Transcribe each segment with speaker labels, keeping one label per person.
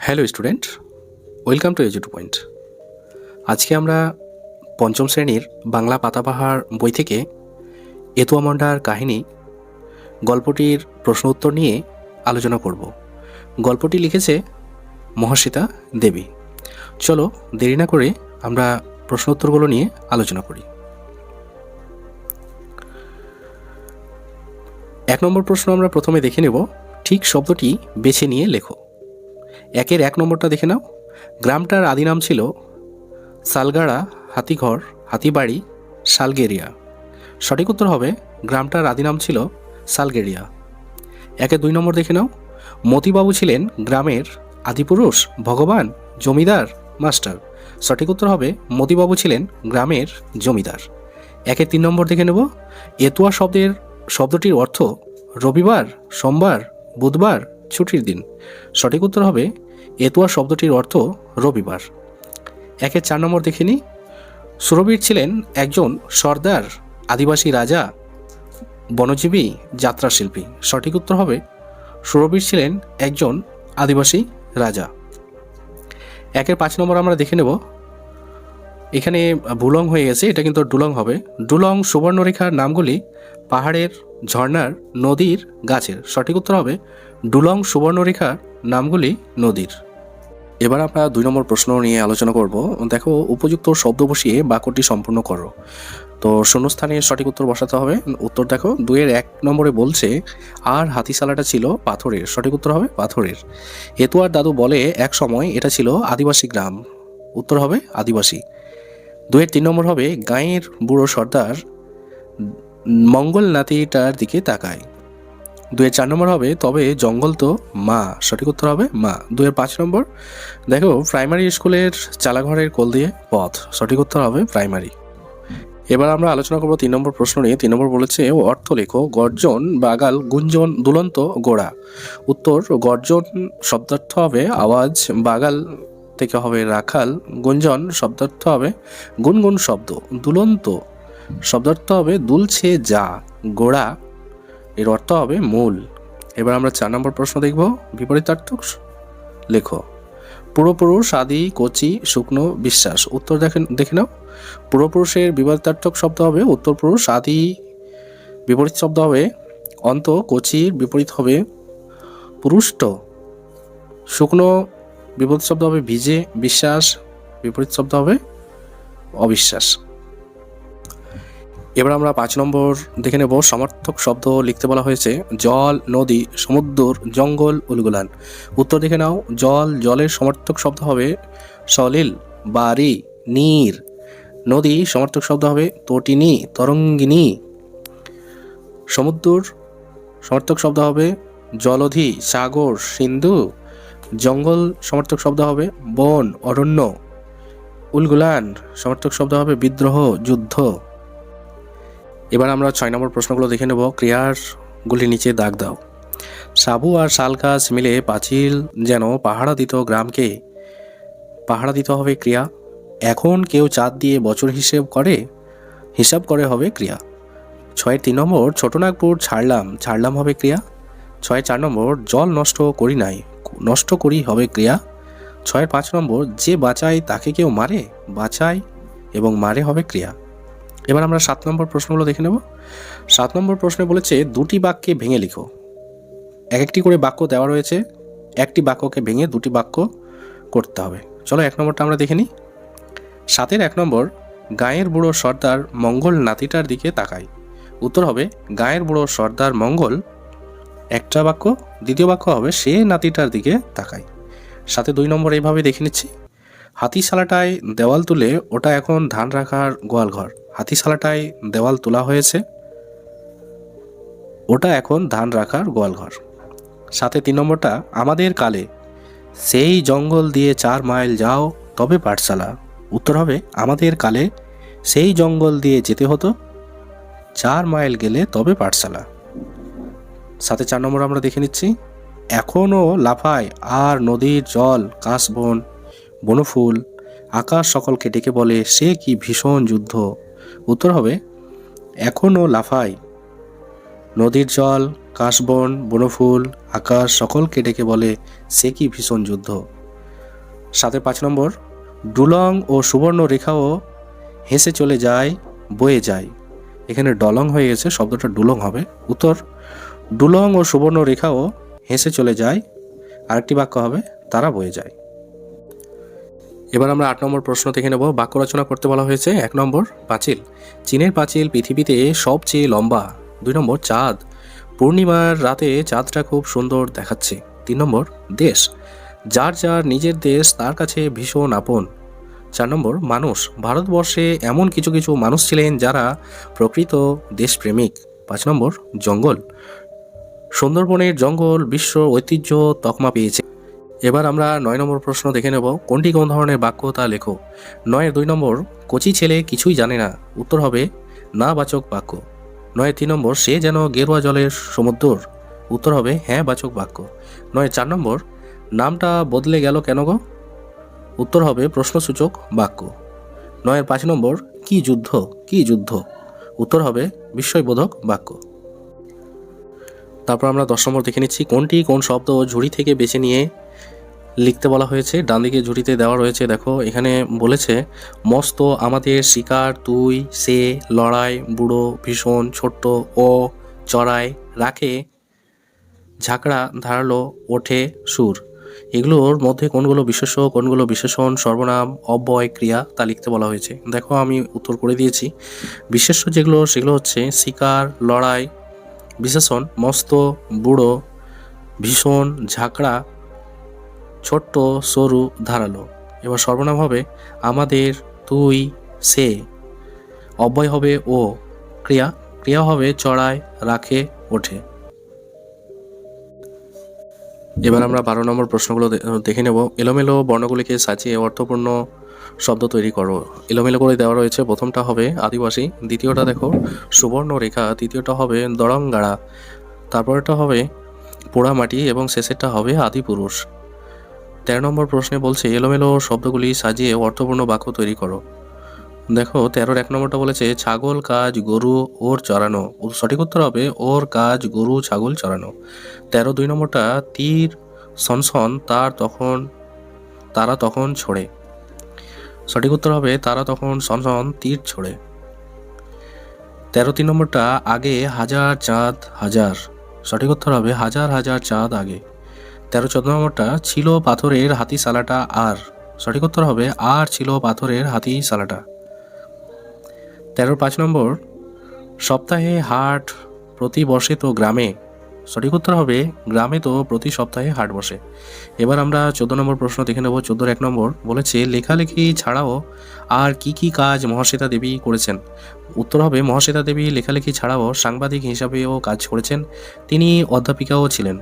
Speaker 1: Hello student welcome to edu to point আজকে আমরা পঞ্চম শ্রেণির বাংলা পাতাবাহার বই থেকে এতুয়া মন্ডার কাহিনী গল্পটির প্রশ্ন উত্তর নিয়ে আলোচনা করব। গল্পটি লিখেছে মহাশ্বিতা দেবী। চলো দেরি না করে আমরা প্রশ্ন উত্তরগুলো নিয়ে আলোচনা করি। এক নম্বর প্রশ্ন আমরা প্রথমে দেখে নেব, ঠিক শব্দটি বেছে নিয়ে লেখো। একের এক নম্বরটা দেখে নাও। গ্রামটার আদি নাম ছিল সালগাড়া, হাতিঘর, হাতিবাড়ি, সালগেরিয়া। সঠিক উত্তর হবে গ্রামটার আদি নাম ছিল সালগেরিয়া। একে দুই নম্বর দেখে নাও। মতিবাবু ছিলেন গ্রামের আদিপুরুষ ভগবান, জমিদার, মাস্টার। সঠিক উত্তর হবে মতিবাবু ছিলেন গ্রামের জমিদার। একে তিন নম্বর দেখে নেব। এতুয়া শব্দের, শব্দটির অর্থ রবিবার, সোমবার, বুধবার ছুটির দিন। সঠিক উত্তর হবে এতুয়া শব্দটির অর্থ রবিবার। একে চার নম্বর দেখিনি সুরবীর ছিলেন একজন সর্দার আদিবাসী রাজা, বনজীবী, যাত্রা শিল্পী। সঠিক উত্তর হবে সুরবীর ছিলেন একজন আদিবাসী রাজা। একের পাঁচ নম্বর আমরা দেখে নেব। এখানে বুলং হয়ে গেছে, এটা কিন্তু ডুলং হবে। ডুলং সুবর্ণরেখার নামগুলি পাহাড়ের ঝর্ণার নদীর গাছের। সঠিক উত্তর হবে ডুলং সুবর্ণরেখার নামগুলি নদীর। এবার আমরা দুই নম্বর প্রশ্ন নিয়ে আলোচনা করব। দেখো, উপযুক্ত শব্দ বসিয়ে বাক্যটি সম্পূর্ণ করো। তো শূন্যস্থানে সঠিক উত্তর বসাতে হবে। উত্তর দেখো, দুইয়ের এক নম্বরে বলছে, আর হাতিশালাটা ছিল পাথরের। সঠিক উত্তর হবে পাথরের। হেতুয়ার দাদু বলে, এক সময় এটা ছিল আদিবাসী গ্রাম। উত্তর হবে আদিবাসী। দুয়ের তিন নম্বর হবে গাঁয়ের বুড়ো সর্দার মঙ্গল নাতিটার দিকে তাকায়। দুয়ের চার নম্বর হবে তবে জঙ্গল তো মা, সঠিক উত্তর হবে মা। দুয়ের পাঁচ নম্বর, দেখো প্রাইমারি স্কুলের চালাঘরের কোল দিয়ে পথ, সঠিক উত্তর হবে প্রাইমারি এবার আমরা আলোচনা করব তিন নম্বর প্রশ্ন নিয়ে। তিন নম্বর বলেছে অর্থ লেখো, গর্জন, বাগাল, গুঞ্জন, দুলন্ত, গোড়া। উত্তর, গর্জন শব্দার্থ হবে আওয়াজ, বাগাল থেকে হবে রাখাল, গুঞ্জন, শব্দার্থ হবে গুনগুন শব্দ, দুলন্ত শব্দার্থ হবে দুলছে যা, গোড়া, এর অর্থ হবে মূল। এবার আমরা চার নম্বর প্রশ্ন দেখব, বিপরীতার্থক লেখো। পূর্বপুরুষ আদি, কচি, শুকনো, বিশ্বাস। উত্তর দেখেন, দেখে নাও। পূর্বপুরুষের বিপরীতার্থক শব্দ হবে উত্তরপুরুষ, আদি, বিপরীত শব্দ হবে অন্ত, কচির বিপরীত হবে পুরুষ্ট। শুকনো বিপরীত শব্দ হবে ভিজে, বিশ্বাস, বিপরীত শব্দ হবে অবিশ্বাস। এবার আমরা পাঁচ নম্বর দেখে নেব। সমর্থক শব্দ লিখতে বলা হয়েছে, জল, নদী, সমুদ্র, জঙ্গল, উলগুলান। উত্তর দেখে নাও, জল, জলের সমর্থক শব্দ হবে সলিল, বাড়ি, নীর। নদী, সমর্থক শব্দ হবে তটিনী, তরঙ্গিনী। সমুদ্র, সমর্থক শব্দ হবে জলধি, সাগর, সিন্ধু। জঙ্গল সমর্থক শব্দ হবে বন, অরণ্য। উলগুলান সমর্থক শব্দ হবে বিদ্রোহ, যুদ্ধ। এবার আমরা ছয় নম্বর প্রশ্নগুলো দেখে নেব। ক্রিয়ারগুলি নিচে দাগ দাও। সাবু আর শাল গাছ মিলে পাঁচিল যেন পাহারা দিত গ্রামকে। পাহারা দিতে হবে ক্রিয়া। এখন কেউ চাঁদ দিয়ে বছর হিসেব করে? হিসাব করে হবে ক্রিয়া। ছয়ের তিন নম্বর, ছোটনাগপুর ছাড়লাম। ছাড়লাম হবে ক্রিয়া। ছয় চার নম্বর, জল নষ্ট করি নাই। নষ্ট করি হবে ক্রিয়া। ছয়ের পাঁচ নম্বর, যে বাঁচায় তাকে কেউ মারে, বাঁচায় এবং মারে হবে ক্রিয়া। এবার আমরা সাত নম্বর প্রশ্নগুলো দেখে নেব। সাত নম্বর প্রশ্নে বলেছে, দুটি বাক্যে ভেঙে লিখো। এক একটি করে বাক্য দেওয়া রয়েছে, একটি বাক্যকে ভেঙে দুটি বাক্য করতে হবে। চলো এক নম্বরটা আমরা দেখে নিই। সাতের এক নম্বর, গায়ের বুড়ো সর্দার মঙ্গল নাতিটার দিকে তাকায়। উত্তর হবে, গায়ের বুড়ো সর্দার মঙ্গল একটা বাক্য, দ্বিতীয় বাক্য হবে, সে নাতিটার দিকে তাকায়। সাথে দুই নম্বর এইভাবে দেখে নিচ্ছি। হাতিশালাটায় দেওয়াল তুলে ওটা এখন ধান রাখার গোয়ালঘর হাতিশালাটায় দেওয়াল তোলা হয়েছে। ওটা এখন ধান রাখার গোয়ালঘর সাথে তিন নম্বরটা, আমাদের কালে সেই জঙ্গল দিয়ে চার মাইল যাও, তবে পাঠশালা। উত্তর হবে, আমাদের কালে সেই জঙ্গল দিয়ে যেতে হতো, চার মাইল গেলে তবে পাঠশালা। সাথে চার নম্বর আমরা দেখে নিচ্ছি এখনও লাফায় আর নদীর জল কাশবন বনফুল আকাশ সকলকে ডেকে বলে, সে কি ভীষণ যুদ্ধ। উত্তর হবে এখনও লাফায়। নদীর জল কাশবন বনফুল আকাশ সকলকে ডেকে বলে, সে কি ভীষণ যুদ্ধ। সাথে পাঁচ নম্বর, ডুলং ও সুবর্ণ রেখাও হেসে চলে যায়, বয়ে যায়। এখানে ডলং হয়ে গেছে, শব্দটা ডুলং হবে। উত্তর ডুলং ও সুবর্ণ রেখাও হেসে চলে যায়। আরেকটি বাক্য হবে, তারা বয়ে যায়। এবার আমরা আট নম্বর প্রশ্ন দেখে নেব। বাক্য রচনা করতে বলা হয়েছে, এক নম্বর পাঁচিল। চীনের পাঁচিল পৃথিবীতে সবচেয়ে লম্বা। দুই নম্বর চাঁদ। পূর্ণিমার রাতে চাঁদটা খুব সুন্দর দেখাচ্ছে। তিন নম্বর দেশ। যার যার নিজের দেশ, তার কাছে ভীষণ আপন। চার নম্বর মানুষ। ভারতবর্ষে এমন কিছু কিছু মানুষ ছিলেন যারা প্রকৃত দেশপ্রেমিক। পাঁচ নম্বর জঙ্গল। সুন্দরবনের জঙ্গল, বিশ্ব ঐতিহ্য তকমা পেয়েছে। এবার আমরা নয় নম্বর প্রশ্ন দেখে নেব, কোনটি কোন ধরনের বাক্য তা লেখো? নয়ের দুই নম্বর, কচি ছেলে কিছুই জানে না। উত্তর হবে, না বাচক বাক্য। নয় তিন নম্বর, সে যেন গেরুয়া জলের সমুদ্র উত্তর হবে হ্যাঁ বাচক বাক্য। নয় চার নম্বর, নামটা বদলে গেল কেন গো? উত্তর হবে, প্রশ্নসূচক বাক্য। নয়ের পাঁচ নম্বর, কি যুদ্ধ কি যুদ্ধ? উত্তর হবে, বিস্ময়বোধক বাক্য। তারপর আমরা দশ নম্বর দেখে নিচ্ছি, কোনটি কোন শব্দ ঝুড়ি থেকে বেছে নিয়ে লিখতে বলা হয়েছে। ডান দিকে ঝুড়িতে দেওয়া রয়েছে, দেখো, এখানে বলেছে, মস্ত আমাদের শিকার, তুই, সে, লড়াই, বুড়ো, ভীষণ, ছোট্ট, ও, চড়াই, রাখে, ঝাঁকড়া, ধারালো, ওঠে, সুর। এগুলোর মধ্যে কোনগুলো বিশেষ কোনগুলো বিশেষণ, সর্বনাম, অব্যয়, ক্রিয়া, তা লিখতে বলা হয়েছে। দেখো, আমি উত্তর করে দিয়েছি। বিশেষ্য যেগুলো, সেগুলো হচ্ছে শিকার, লড়াই বিশেষণ, মস্ত, বুড়ো, ভীষণ, ঝাঁকড়া, ছোট্ট, সরু, ধারালো। এবার সর্বনাম হবে আমাদের তুই, সে। অব্যয় হবে ও। ক্রিয়া ক্রিয়া হবে চড়ায়, রাখে, ওঠে। এবার আমরা বারো নম্বর প্রশ্নগুলো দেখে নেব। এলোমেলো বর্ণগুলিকে সাজিয়ে অর্থপূর্ণ শব্দ তৈরি করো। এলোমেলো করে দেওয়া রয়েছে। প্রথমটা হবে আদিবাসী, দ্বিতীয়টা দেখো সুবর্ণরেখা, তৃতীয়টা হবে দরঙ্গাড়া, তারপরেরটা হবে পোড়ামাটি এবং শেষেরটা হবে আদিপুরুষ। তেরো নম্বর প্রশ্নে বলছে, এলোমেলো শব্দগুলি সাজিয়ে অর্থপূর্ণ বাক্য তৈরি করো। দেখো, তেরোর এক নম্বরটা বলেছে, ছাগল, কাজ, গরু, ওর চড়ানো। সঠিক উত্তর হবে, ওর কাজ, গরু, ছাগল, চড়ানো। তেরো দুই নম্বরটা, তীর, সনসন, তার তখন, তারা তখন ছড়ে। সঠিক উত্তর হবে তারা তখন সনসন তীর ছড়ে। তেরো তিন নম্বরটা আগে হাজার চাঁদ হাজার। সঠিক উত্তর হবে হাজার হাজার চাঁদ আগে। তেরো চোদ্দ নম্বরটা ছিল পাথরের হাতি সালাটা আর। সঠিক উত্তর হবে আর ছিল পাথরের হাতি সালাটা। তেরো পাঁচ নম্বর, সপ্তাহে হাট প্রতি বসে তো গ্রামে। সঠিক উত্তর হবে, গ্রামে তো প্রতি সপ্তাহে হাট বসে। এবার আমরা চোদ্দ নম্বর প্রশ্ন দেখে নেব। চোদ্দোর এক নম্বর বলেছে, লেখালেখি ছাড়াও আর কি কি কাজ মহাশ্বেতা দেবী করেছেন? উত্তর হবে, মহাশ্বেতা দেবী লেখালেখি ছাড়াও সাংবাদিক হিসাবেও কাজ করেছেন। তিনি অধ্যাপিকাও ছিলেন।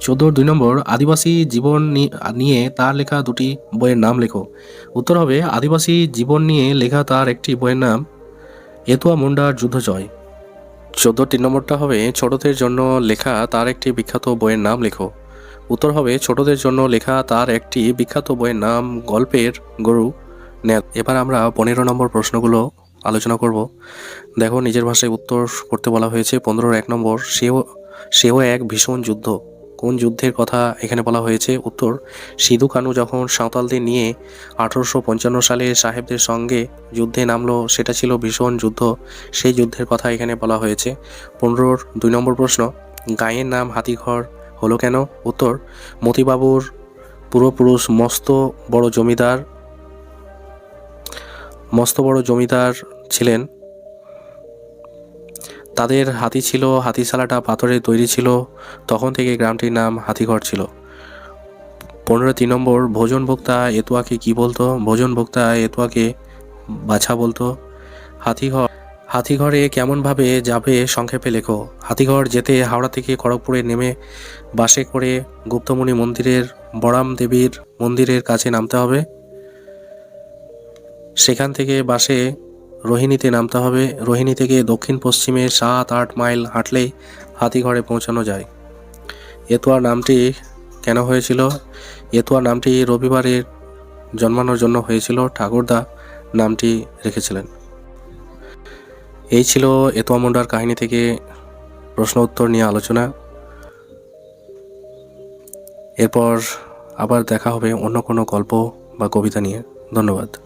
Speaker 1: চোদ্দোর দুই নম্বর, আদিবাসী জীবন নিয়ে তার লেখা দুটি বইয়ের নাম লেখো। উত্তর হবে, আদিবাসী জীবন নিয়ে লেখা তার একটি বইয়ের নাম, এতুয়া মুন্ডার যুদ্ধ জয় চোদ্দ তিন নম্বরটা হবে, ছোটদের জন্য লেখা তার একটি বিখ্যাত বইয়ের নাম লেখো। উত্তর হবে, ছোটদের জন্য লেখা তার একটি বিখ্যাত বইয়ের নাম গল্পের গরু নেল। এবার আমরা পনেরো নম্বর প্রশ্নগুলো আলোচনা করব। দেখো, নিজের ভাষায় উত্তর করতে বলা হয়েছে, পনেরোর এক নম্বর, সেও সেও এক ভীষণ যুদ্ধ। কোন যুদ্ধের কথা এখানে বলা হয়েছে? উত্তর, সিধু কানু যখন সাঁওতালদের নিয়ে আঠারোশো পঞ্চান্ন সালে সাহেবদের সঙ্গে যুদ্ধে নামলো, সেটা ছিল ভীষণ যুদ্ধ। সেই যুদ্ধের কথা এখানে বলা হয়েছে। পনেরোর দুই নম্বর প্রশ্ন, গায়ের নাম হাতিঘর হলো কেন? উত্তর, মতিবাবুর পূর্বপুরুষ মস্ত বড় জমিদার, মস্ত বড় জমিদার ছিলেন তাদের হাতি ছিল হাতিশালাটা পাথরের তৈরি ছিল। তখন থেকে গ্রামটির নাম হাতিঘর ছিল। পনেরো তিন নম্বর, ভোজন ভোক্তা এতুয়াকে কি বলতো? ভোজন ভোক্তা এতুয়াকে বাছা বলতো। হাতিঘর, হাতিঘরে কেমনভাবে যাবে সংক্ষেপে লেখো। হাতিঘর যেতে হাওড়া থেকে খড়গপুরে নেমে বাসে করে গুপ্তমণি মন্দিরের বড়াম দেবীর মন্দিরের কাছে নামতে হবে। সেখান থেকে বাসে রোহিণীতে নামতে হবে। রোহিণী থেকে দক্ষিণ পশ্চিমে সাত, আট মাইল হাঁটলেই হাতিঘরে পৌঁছানো যায়। এতুয়া নামটি কেন হয়েছিল? এতোয়া নামটি রবিবারের জন্মানোর জন্য হয়েছিল। ঠাকুরদা নামটি রেখেছিলেন। এই ছিল এতোয়া মুন্ডার কাহিনী থেকে প্রশ্ন উত্তর নিয়ে আলোচনা। এরপর আবার দেখা হবে অন্য কোনো গল্প বা কবিতা নিয়ে। ধন্যবাদ।